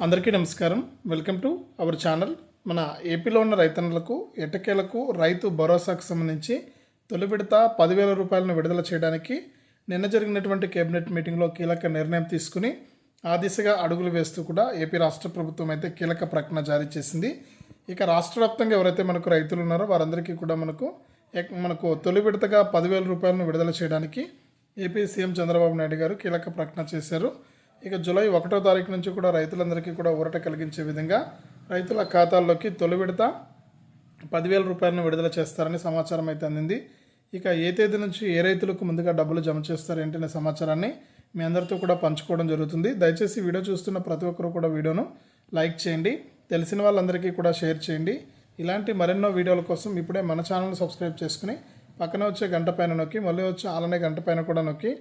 అందరికీ నమస్కారం. Welcome to our channel. మన ఏపీలో ఉన్న రైతన్నులకు ఎటకేలకు రైతు భరోసాకు సంబంధించి తొలి విడత పదివేల రూపాయలను విడుదల చేయడానికి నిన్న జరిగినటువంటి కేబినెట్ మీటింగ్లో కీలక నిర్ణయం తీసుకుని ఆ దిశగా అడుగులు వేస్తూ కూడా ఏపీ రాష్ట్ర ప్రభుత్వం అయితే కీలక ప్రకటన జారీ చేసింది. ఇక రాష్ట్ర వ్యాప్తంగా ఎవరైతే మనకు రైతులు ఉన్నారో వారందరికీ కూడా మనకు ఎక్- మనకు తొలి విడతగా పదివేల రూపాయలను విడుదల చేయడానికి ఏపీ సీఎం చంద్రబాబు నాయుడు గారు కీలక ప్రకటన చేశారు. ఇక జూలై ఒకటో తారీఖు నుంచి కూడా రైతులందరికీ కూడా ఊరట కలిగించే విధంగా రైతుల ఖాతాల్లోకి తొలి విడత పదివేల రూపాయలను విడుదల చేస్తారని సమాచారం అయితే అందింది. ఇక ఏ తేదీ నుంచి ఏ రైతులకు ముందుగా డబ్బులు జమ చేస్తారు ఏంటనే సమాచారాన్ని మీ అందరితో కూడా పంచుకోవడం జరుగుతుంది. దయచేసి వీడియో చూస్తున్న ప్రతి ఒక్కరు కూడా వీడియోను లైక్ చేయండి తెలిసిన వాళ్ళందరికీ కూడా షేర్ చేయండి. ఇలాంటి మరెన్నో వీడియోల కోసం ఇప్పుడే మన ఛానల్ సబ్స్క్రైబ్ చేసుకుని పక్కన వచ్చే గంట పైన నొక్కి మళ్ళీ వచ్చే అలానే గంట పైన కూడా నొక్కి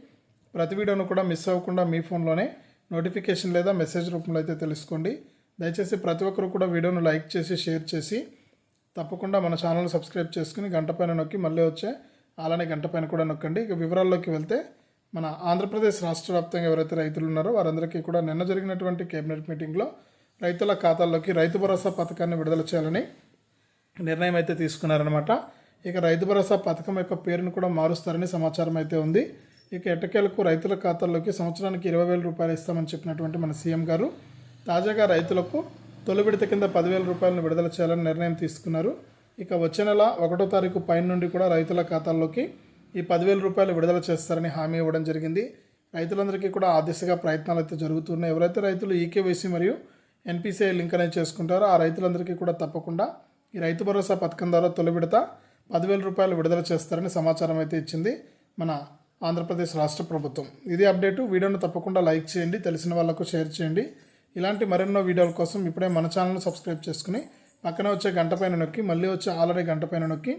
ప్రతి వీడియోను కూడా మిస్ అవ్వకుండా మీ ఫోన్లోనే నోటిఫికేషన్ లేదా మెసేజ్ రూపంలో అయితే తెలుసుకోండి. దయచేసి ప్రతి ఒక్కరు కూడా వీడియోను లైక్ చేసి షేర్ చేసి తప్పకుండా మన ఛానల్ సబ్స్క్రైబ్ చేసుకుని గంట పైన నొక్కి మళ్ళీ వచ్చే అలానే గంట పైన కూడా నొక్కండి. ఇక వివరాల్లోకి వెళ్తే మన ఆంధ్రప్రదేశ్ రాష్ట్ర వ్యాప్తంగా ఎవరైతే రైతులు ఉన్నారో వారందరికీ కూడా నిన్న జరిగినటువంటి కేబినెట్ మీటింగ్లో రైతుల ఖాతాల్లోకి రైతు భరోసా పథకాన్ని విడుదల చేయాలని నిర్ణయం అయితే తీసుకున్నారనమాట ఇక రైతు భరోసా పథకం యొక్క పేరును కూడా మారుస్తారని సమాచారం అయితే ఉంది. ఇక ఎట్టకేలకు రైతుల ఖాతాల్లోకి సంవత్సరానికి ఇరవై వేల రూపాయలు ఇస్తామని చెప్పినటువంటి మన సీఎం గారు తాజాగా రైతులకు తొలి విడత కింద పదివేల రూపాయలను విడుదల చేయాలని నిర్ణయం తీసుకున్నారు. ఇక వచ్చే నెల ఒకటో తారీఖు పైన నుండి కూడా రైతుల ఖాతాల్లోకి ఈ పదివేల రూపాయలు విడుదల చేస్తారని హామీ ఇవ్వడం జరిగింది. రైతులందరికీ కూడా ఆ దిశగా ప్రయత్నాలు అయితే జరుగుతున్నాయి. ఎవరైతే రైతులు ఈకేవైసీ మరియు ఎన్పిసిఐ లింక్ అనేది చేసుకుంటారో ఆ రైతులందరికీ కూడా తప్పకుండా ఈ రైతు భరోసా పథకం ద్వారా తొలి విడత పదివేల రూపాయలు విడుదల చేస్తారని సమాచారం అయితే ఇచ్చింది మన ఆంధ్రప్రదేశ్ రాష్ట్ర ప్రభుత్వం. ఇది అప్డేటు. వీడియోను తప్పకుండా లైక్ చేయండి తెలిసిన వాళ్ళకు షేర్ చేయండి. ఇలాంటి మరెన్నో వీడియోల కోసం ఇప్పుడే మన ఛానల్ను సబ్స్క్రైబ్ చేసుకుని పక్కన వచ్చే గంట పైన నొక్కి మళ్ళీ వచ్చే ఆల్రెడీ గంట పైన నొక్కి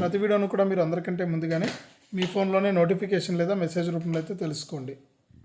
ప్రతి వీడియోను కూడా మీరు అందరికంటే ముందుగానే మీ ఫోన్లోనే నోటిఫికేషన్ లేదా మెసేజ్ రూపంలో అయితే తెలుసుకోండి.